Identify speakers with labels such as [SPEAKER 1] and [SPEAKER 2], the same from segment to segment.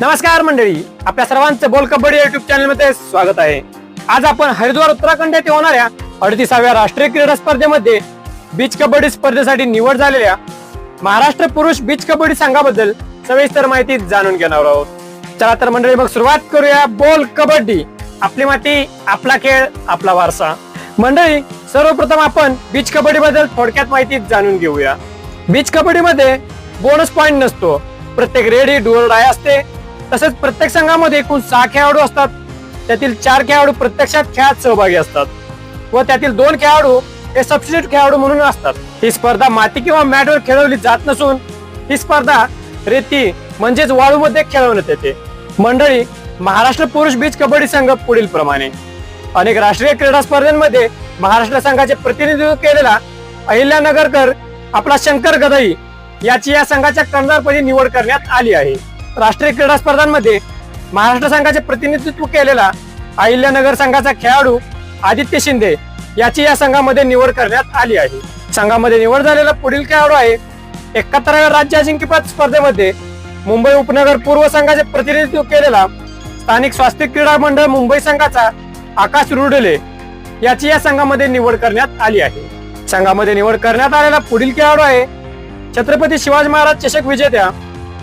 [SPEAKER 1] नमस्कार मंडळी आपल्या सर्वांचं बोल कबड्डी युट्यूब चॅनलमध्ये स्वागत आहे. आज आपण हरिद्वार उत्तराखंड येथे होणाऱ्या अडतीसाव्या राष्ट्रीय क्रीडा स्पर्धेमध्ये बीच कबड्डी स्पर्धेसाठी निवड झालेल्या महाराष्ट्र पुरुष बीच कबड्डी संघाबद्दल सविस्तर माहिती जाणून घेणार आहोत. चला तर मंडळी मग सुरुवात करूया बोल कबड्डी. आपली माती आपला खेळ आपला वारसा. मंडळी सर्वप्रथम आपण बीच कबड्डी बद्दल थोडक्यात माहिती जाणून घेऊया. बीच कबड्डी मध्ये बोनस पॉइंट नसतो. प्रत्येक रेडी डुअल डाय असते. तसेच प्रत्येक संघामध्ये एकूण सहा खेळाडू असतात. त्यातील चार खेळाडू प्रत्यक्षात खेळात सहभागी असतात. व त्यातील दोन खेळाडू हे सबस्टिट्यूट खेळाडू म्हणून असतात. ही स्पर्धा माती किंवा मॅटवर खेळवली जात नसून ही स्पर्धा रेती म्हणजेच वाळूमध्ये खेळवण्यात येते. मंडळी महाराष्ट्र पुरुष बीच कबड्डी संघ पुढील प्रमाणे. अनेक राष्ट्रीय क्रीडा स्पर्धांमध्ये महाराष्ट्र संघाचे प्रतिनिधित्व केलेला अहिल्यानगरकर आपला शंकर गदई याची या संघाच्या कर्णधारपदी निवड करण्यात आली आहे. राष्ट्रीय क्रीडा स्पर्धांमध्ये महाराष्ट्र संघाचे प्रतिनिधित्व केलेला अहिल्यानगर संघाचा खेळाडू आदित्य शिंदे याची या संघामध्ये निवड करण्यात आली आहे. संघामध्ये निवड झालेला पुढील खेळाडू आहे एकाहत्तराव्या राज्य अजिंक्यपद स्पर्धेमध्ये मुंबई उपनगर पूर्व संघाचे प्रतिनिधित्व केलेला स्थानिक स्वास्थ्य क्रीडा मंडळ मुंबई संघाचा आकाश रुडले याची या संघामध्ये निवड करण्यात आली आहे. संघामध्ये निवड करण्यात आलेला पुढील खेळाडू आहे छत्रपती शिवाजी महाराज चषक विजेत्या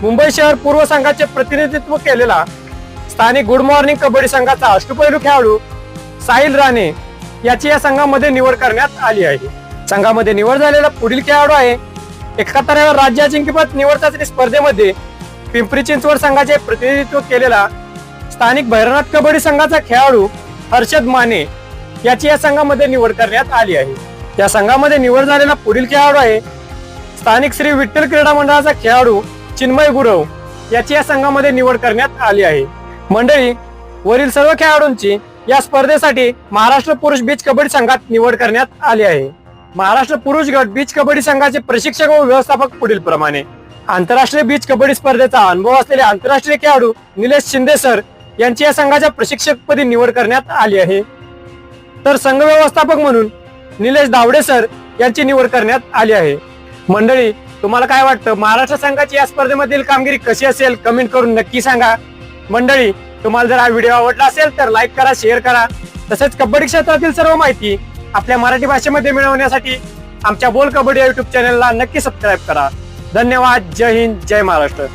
[SPEAKER 1] मुंबई शहर पूर्व संघाचे प्रतिनिधित्व केलेला स्थानिक गुड मॉर्निंग कबड्डी संघाचा अष्टपैलू खेळाडू साहिल राणे याची या संघामध्ये निवड करण्यात आली आहे. संघामध्ये निवड झालेला पुढील खेळाडू आहे. एकाहत्तराव्या राज्य अजिंक्यपद निवड चाचणी स्पर्धेमध्ये पिंपरी चिंचवड संघाचे प्रतिनिधित्व केलेला स्थानिक भैरनाथ कबड्डी संघाचा खेळाडू हर्षद माने याची या संघामध्ये निवड करण्यात आली आहे. या संघामध्ये निवड झालेला पुढील खेळाडू आहे. स्थानिक श्री विठ्ठल क्रीडा मंडळाचा खेळाडू चिन्मय गुरव याची या संघामध्ये निवड करण्यात आली आहे. मंडळी वरील सर्व खेळाडूंची या स्पर्धेसाठी महाराष्ट्र पुरुष बीच कबड्डी संघात निवड करण्यात आली आहे. महाराष्ट्र पुरुष गट बीच कबड्डी संघाचे प्रशिक्षक व व्यवस्थापक पुढील प्रमाणे. आंतरराष्ट्रीय बीच कबड्डी स्पर्धेचा अनुभव असलेले आंतरराष्ट्रीय खेळाडू निलेश शिंदे सर यांची या संघाच्या प्रशिक्षकपदी निवड करण्यात आली आहे. तर संघ व्यवस्थापक म्हणून निलेश दावडे सर यांची निवड करण्यात आली आहे. मंडळी तुम्हाला काय वाटतं? महाराष्ट्र संघाची या स्पर्धेमधील कामगिरी कशी असेल? कमेंट करून नक्की सांगा. मंडळी तुम्हाला जर हा व्हिडिओ आवडला असेल तर लाईक करा शेअर करा. तसेच कबड्डी क्षेत्रातील सर्व माहिती आपल्या मराठी भाषेमध्ये मिळवण्यासाठी आमच्या बोल कबड्डी युट्यूब चॅनलला नक्की सबस्क्राईब करा. धन्यवाद. जय हिंद. जय महाराष्ट्र.